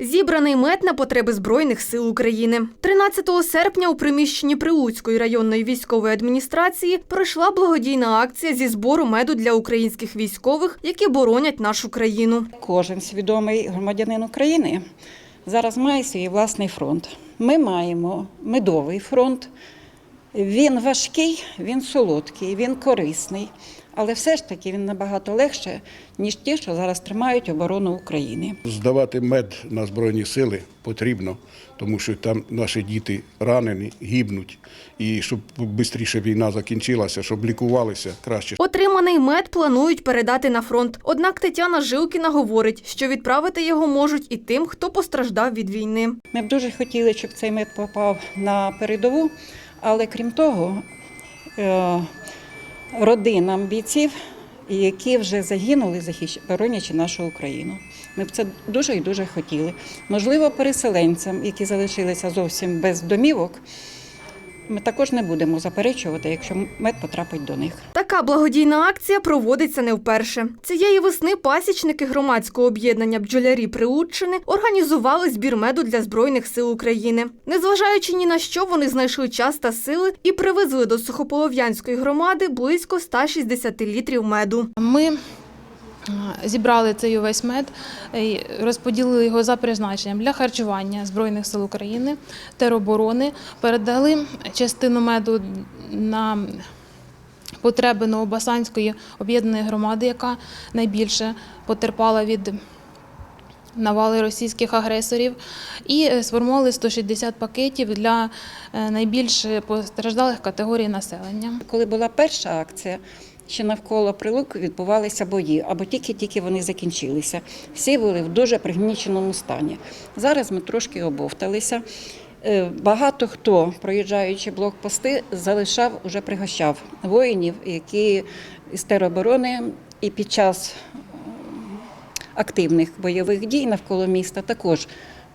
Зібраний мед на потреби Збройних сил України. 13 серпня у приміщенні Прилуцької районної військової адміністрації пройшла благодійна акція зі збору меду для українських військових, які боронять нашу країну. Кожен свідомий громадянин України зараз має свій власний фронт. Ми маємо медовий фронт. Він важкий, він солодкий, він корисний, але все ж таки він набагато легше, ніж ті, що зараз тримають оборону України. Здавати мед на Збройні сили потрібно, тому що там наші діти ранені, гибнуть. І щоб швидше війна закінчилася, щоб лікувалися краще. Отриманий мед планують передати на фронт. Однак Тетяна Жилкіна говорить, що відправити його можуть і тим, хто постраждав від війни. Ми б дуже хотіли, щоб цей мед попав на передову, але крім того, е, родинам бійців, які вже загинули, боронячи нашу Україну. Ми б це дуже і дуже хотіли. Можливо, переселенцям, які залишилися зовсім без домівок, ми також не будемо заперечувати, якщо мед потрапить до них. Така благодійна акція проводиться не вперше. Цієї весни пасічники громадського об'єднання бджолярі Прилуччини організували збір меду для збройних сил України. Незважаючи ні на що, вони знайшли час та сили і привезли до Сухополов'янської громади близько 160 літрів меду. Ми зібрали цей увесь мед, розподілили його за призначенням для харчування Збройних сил України, тероборони, передали частину меду на потреби Новобасанської об'єднаної громади, яка найбільше потерпала від навали російських агресорів, і сформували 160 пакетів для е, найбільш постраждалих категорій населення. Коли була перша акція, ще навколо прилук відбувалися бої, або тільки-тільки вони закінчилися. Всі були в дуже пригніченому стані. Зараз ми трошки обовталися. Е, Багато хто, проїжджаючи блокпости, залишав, уже пригощав воїнів, які з тероборони і під час активних бойових дій навколо міста також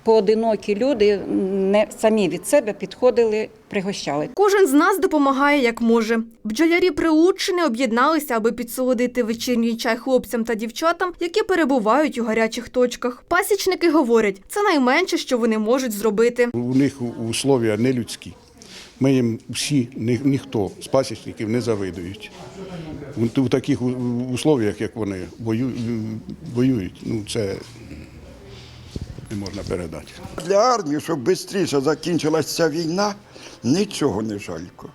поодинокі люди не самі від себе підходили, пригощали. Кожен з нас допомагає як може. Бджолярі Прилуччини об'єдналися, аби підсолодити вечірній чай хлопцям та дівчатам, які перебувають у гарячих точках. Пасічники говорять, це найменше, що вони можуть зробити. У них условия нелюдські. Ми їм всі, ні- ніхто з пасічників не завидують. У- У таких у- условіях, як вони воюють, ну це не можна передати. Для армії, щоб швидше закінчилася ця війна, нічого не жалько.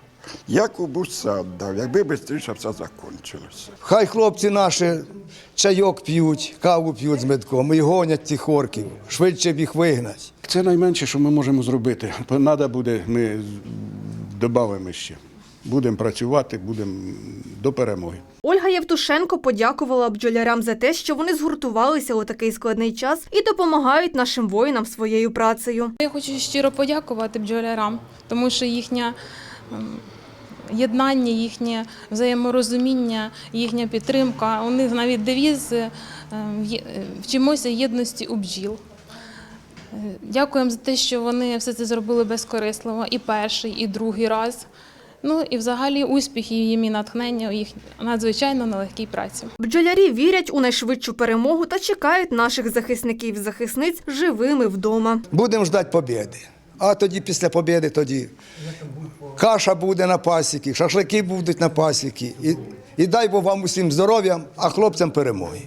Як у буса дав, якби швидше все закінчилося. Хай хлопці наші чайок п'ють, каву п'ють з медком і гонять тих орків, швидше б їх вигнать. Це найменше, що ми можемо зробити. Треба буде, ми додамо ще. Будемо працювати, будемо до перемоги. Ольга Євтушенко подякувала бджолярям за те, що вони згуртувалися у такий складний час і допомагають нашим воїнам своєю працею. Я хочу щиро подякувати бджолярам, тому що їхня ем, єднання, їхнє взаєморозуміння, їхня підтримка. У них навіть девіз е, е, вчимося єдності у бджіл. Е, Дякуємо за те, що вони все це зробили безкорисливо і перший, і другий раз. Ну і взагалі успіх і їм натхнення у їх надзвичайно нелегкій праці. Бджолярі вірять у найшвидшу перемогу та чекають наших захисників захисниць живими вдома. Будемо ждати побєди. А тоді після побєди тоді каша буде на пасіки, шашлики будуть на пасіки. І, і дай Бог вам усім здоров'я, а хлопцям перемоги.